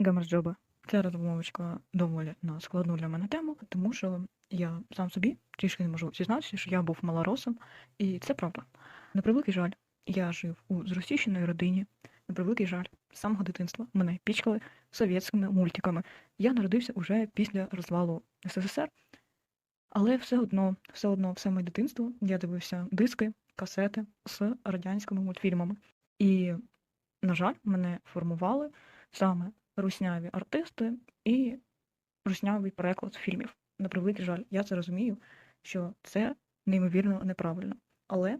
Гамарджоба. Ця розмовочка доволі на складну для мене тему, тому що я сам собі трішки не можу зізнатися, що я був малоросом, і це правда. На превеликий жаль, я жив у зросійщеній родині. На превеликий жаль, з самого дитинства мене пічкали совєтськими мультиками. Я народився уже після розвалу СССР, але все одно, все одно, все моє дитинство я дивився диски, касети з радянськими мультфільмами. І, на жаль, мене формували саме русняві артисти і руснявий переклад фільмів. На превеликий жаль, я це розумію, що це неймовірно неправильно. Але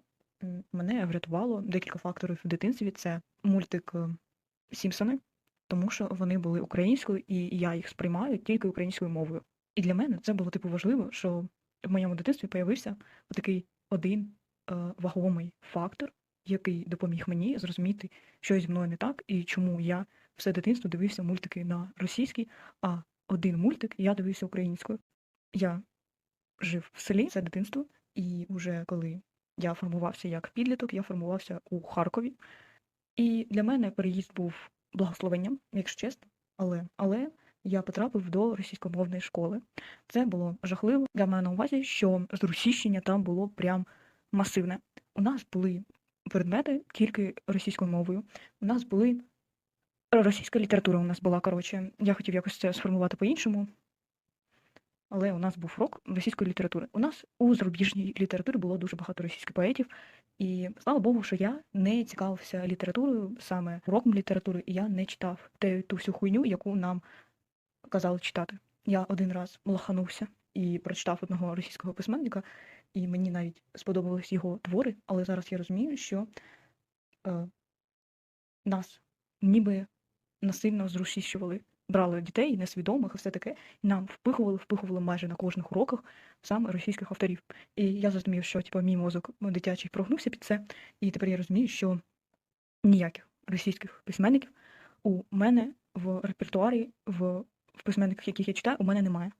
мене врятувало декілька факторів в дитинстві. Це мультик е, Сімпсони, тому що вони були українською, і я їх сприймаю тільки українською мовою. І для мене це було типу важливо, що в моєму дитинстві появився такий один е, вагомий фактор, який допоміг мені зрозуміти, що зі мною не так, і чому я все дитинство дивився мультики на російській, а один мультик я дивився українською. Я жив в селі це дитинство, і вже коли я формувався як підліток, я формувався у Харкові. І для мене переїзд був благословенням, якщо чесно, але, але я потрапив до російськомовної школи. Це було жахливо. Я маю на увазі, що зросійщення там було прям масивне. У нас були предмети тільки російською мовою. У нас були російська література у нас була, коротше. Я хотів якось це сформувати по-іншому. Але у нас був рок російської літератури. У нас у зарубіжній літературі було дуже багато російських поетів, і слава Богу, що я не цікавився літературою, саме роком літератури, і я не читав те, ту всю хуйню, яку нам казали читати. Я один раз лаханувся і прочитав одного російського письменника, і мені навіть сподобались його твори, але зараз я розумію, що е, нас ніби насильно зросійщували. Брали дітей несвідомих і все таке, і нам впихували, впихували майже на кожних уроках саме російських авторів. І я зрозумів, що типу, мій мозок дитячий прогнувся під це, і тепер я розумію, що ніяких російських письменників у мене в репертуарі, в, в письменниках, яких я читаю, у мене немає.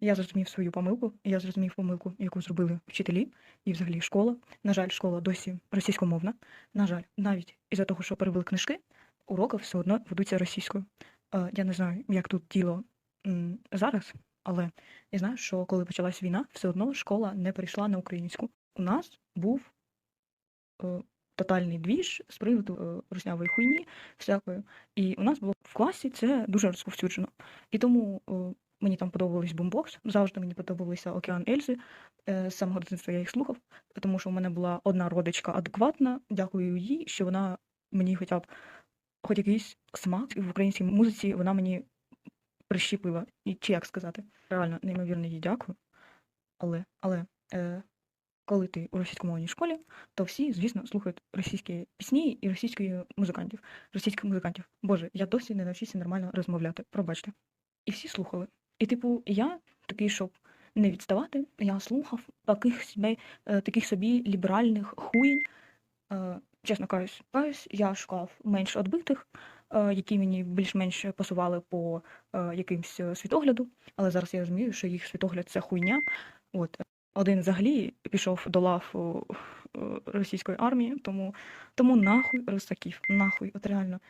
Я зрозумів свою помилку, я зрозумів помилку, яку зробили вчителі і взагалі школа. На жаль, школа досі російськомовна. На жаль, навіть із-за того, що перевели книжки, уроки все одно ведуться російською. Е, Я не знаю, як тут діло зараз, але я знаю, що коли почалась війна, все одно школа не перейшла на українську. У нас був е, тотальний двіж з приводу е, руснявої хуйні, всякої. І у нас було в класі це дуже розповсюджено. І тому мені там подобались бумбокс, завжди мені подобалися Океан Ельзи. З самого дитинства я їх слухав, тому що у мене була одна родичка адекватна. Дякую їй, що вона мені хоча б хоч якийсь смак в українській музиці вона мені прищепила. І чи як сказати? Реально, неймовірно їй дякую. Але, але е, коли ти у російськомовній школі, то всі, звісно, слухають російські пісні і російських музикантів. Російських музикантів. Боже, я досі не навчився нормально розмовляти. Пробачте. І всі слухали. І, типу, я такий, щоб не відставати, я слухав таких собі, е, таких собі ліберальних хуїнь. Е, чесно кажучи, я шукав менш відбитих, е, які мені більш-менш пасували по е, якимсь е, світогляду, але зараз я розумію, що їх світогляд це хуйня. От один взагалі пішов до лав російської армії, тому, тому нахуй русаків, нахуй, от реально.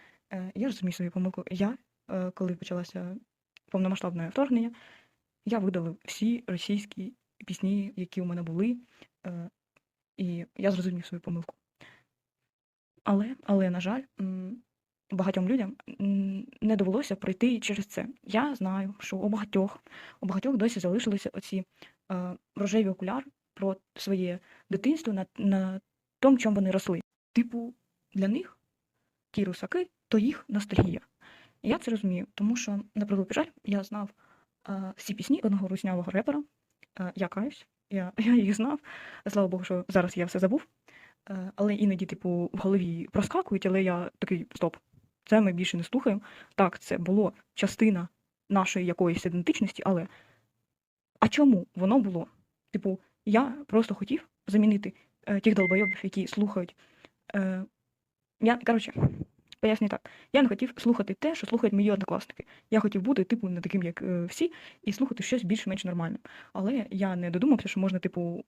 Я розумію свою помилку. Я, коли почалося повномасштабне вторгнення, я видалив всі російські пісні, які у мене були, і я зрозумів свою помилку. Але, але, на жаль, багатьом людям не довелося пройти через це. Я знаю, що у багатьох, у багатьох досі залишилися оці е, рожеві окуляри про своє дитинство на, на тому, чому вони росли. Типу, для них ті русаки то їх ностальгія. Я це розумію, тому що, на превеликий жаль, я знав е, всі пісні одного руснявого репера. Е, я каюсь, я, я їх знав. Слава Богу, що зараз я все забув. Е, але іноді, типу, в голові проскакують, але я такий стоп. Це ми більше не слухаємо. Так, це було частина нашої якоїсь ідентичності, але а чому воно було? Типу, я просто хотів замінити е, тих долбойобів, які слухають. Е, я, коротше, поясню так. Я не хотів слухати те, що слухають мої однокласники. Я хотів бути, типу, не таким, як е, всі, і слухати щось більш-менш нормальне. Але я не додумався, що можна, типу,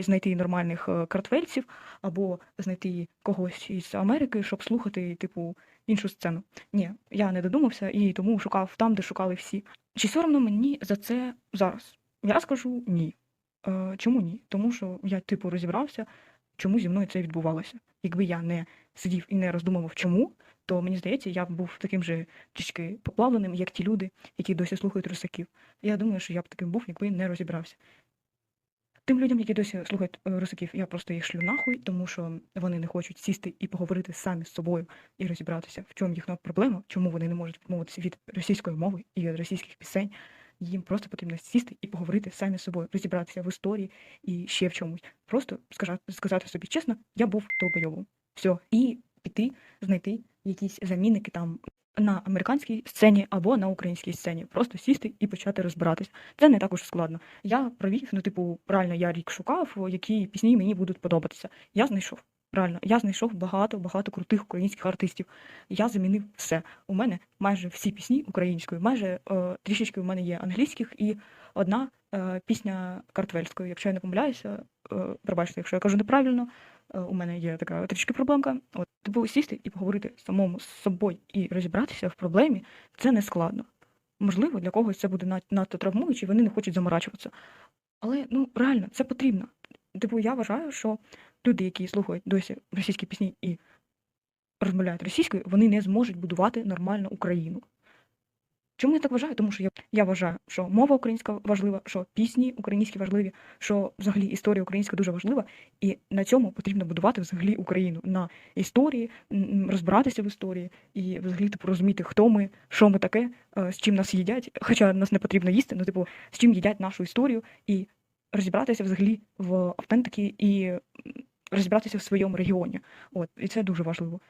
знайти нормальних е, картвельців або знайти когось із Америки, щоб слухати, типу, іншу сцену. Ні, я не додумався і тому шукав там, де шукали всі. Чи соромно мені за це зараз? Я скажу ні. Е, чому ні? Тому що я, типу, розібрався, чому зі мною це відбувалося. Якби я не сидів і не роздумував, чому, то мені здається, я б був таким же трішки поплавленим, як ті люди, які досі слухають русаків. Я думаю, що я б таким був, якби не розібрався. Тим людям, які досі слухають е, русаків, я просто їх шлю нахуй, тому що вони не хочуть сісти і поговорити самі з собою і розібратися, в чому їхня проблема, чому вони не можуть відмовитися від російської мови і від російських пісень. Їм просто потрібно сісти і поговорити самі з собою, розібратися в історії і ще в чомусь. Просто сказати, сказати собі чесно, я був долбойовим. Все. І піти, знайти якісь замінники там на американській сцені або на українській сцені. Просто сісти і почати розбиратись. Це не так уж складно. Я провів, ну, типу, реально я рік шукав, які пісні мені будуть подобатися. Я знайшов. Реально, я знайшов багато багато крутих українських артистів. Я замінив все. У мене майже всі пісні українською, майже е, трішечки у мене є англійських і одна е, пісня картвельською. Якщо я не помиляюся, пробачте, якщо я кажу неправильно, е, у мене є така трішки проблемка. От типу сісти і поговорити самому з собою і розібратися в проблемі це не складно. Можливо, для когось це буде надто травмуюче, вони не хочуть заморачуватися. Але ну реально це потрібно. Типу, я вважаю, що люди, які слухають досі російські пісні і розмовляють російською, вони не зможуть будувати нормальну Україну. Чому я так вважаю? Тому що я, я вважаю, що мова українська важлива, що пісні українські важливі, що взагалі історія українська дуже важлива, і на цьому потрібно будувати взагалі Україну на історії, розбиратися в історії і взагалі типу розуміти, хто ми, що ми таке, е, з чим нас їдять. Хоча нас не потрібно їсти, ну типу, з чим їдять нашу історію, і розібратися взагалі в автентики і розібратися в своєму регіоні. От, і це дуже важливо.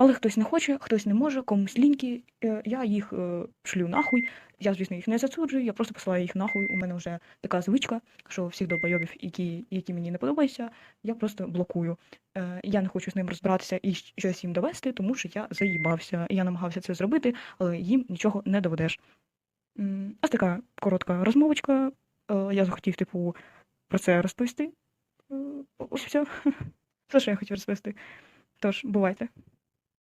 Але хтось не хоче, хтось не може, комусь ліньки, е, я їх е, шлю нахуй. Я, звісно, їх не засуджую, я просто посилаю їх нахуй. У мене вже така звичка, що всіх долбойобів, які, які мені не подобаються, я просто блокую. Е, я не хочу з ним розбиратися і щось їм довести, тому що я заїбався. Я намагався це зробити, але їм нічого не доведеш. Ось така коротка розмовочка. Я захотів, типу, про це розповісти. Ось все. Все, що я хотів розповісти. Тож, бувайте.